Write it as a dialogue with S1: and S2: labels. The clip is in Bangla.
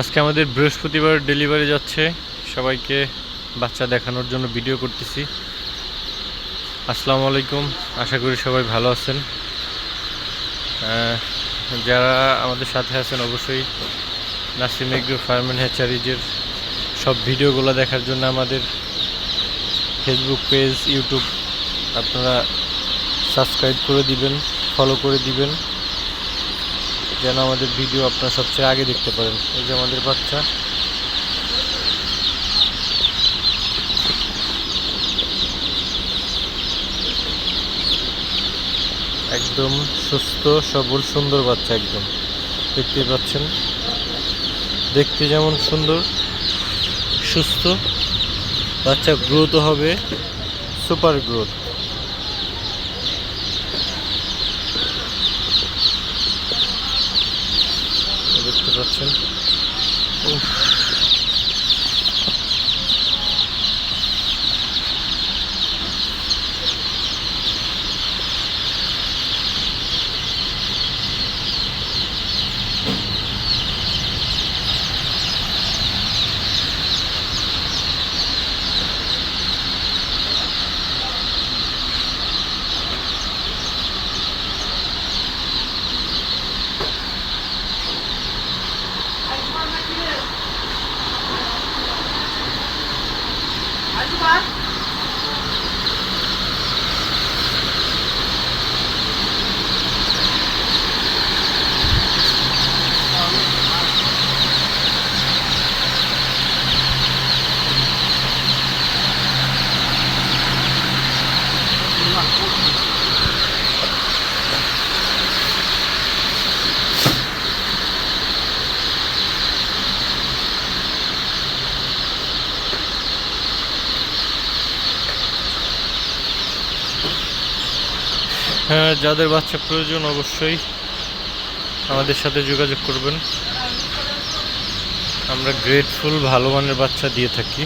S1: আজকে আমাদের বৃহস্পতিবার ডেলিভারি যাচ্ছে। সবাইকে বাচ্চা দেখানোর জন্য ভিডিও করতেছি। আসসালামু আলাইকুম, আশা করি সবাই ভালো আছেন। যারা আমাদের সাথে আছেন অবশ্যই নাসিম এগ্রো ফার্ম অ্যান্ড হ্যাচারিজের সব ভিডিওগুলো দেখার জন্য আমাদের ফেসবুক পেজ ইউটিউব আপনারা সাবস্ক্রাইব করে দিবেন ফলো করে দিবেন। যেন আমাদের ভিডিও আপনারা সবচেয়ে আগে দেখতে পারেন। এই যে আমাদের বাচ্চা। একদম সুস্থ, সবল, সুন্দর বাচ্চা একদম। দেখতে পাচ্ছেন? দেখতে যেমন সুন্দর, সুস্থ। বাচ্চা গ্রোথ হবে সুপার গ্রোথ দেখতে পাচ্ছেন যাদের বাচ্চা প্রয়োজন অবশ্যই আমাদের সাথে যোগাযোগ করবেন। আমরা গ্রেটফুল ভালো মানের বাচ্চা দিয়ে থাকি।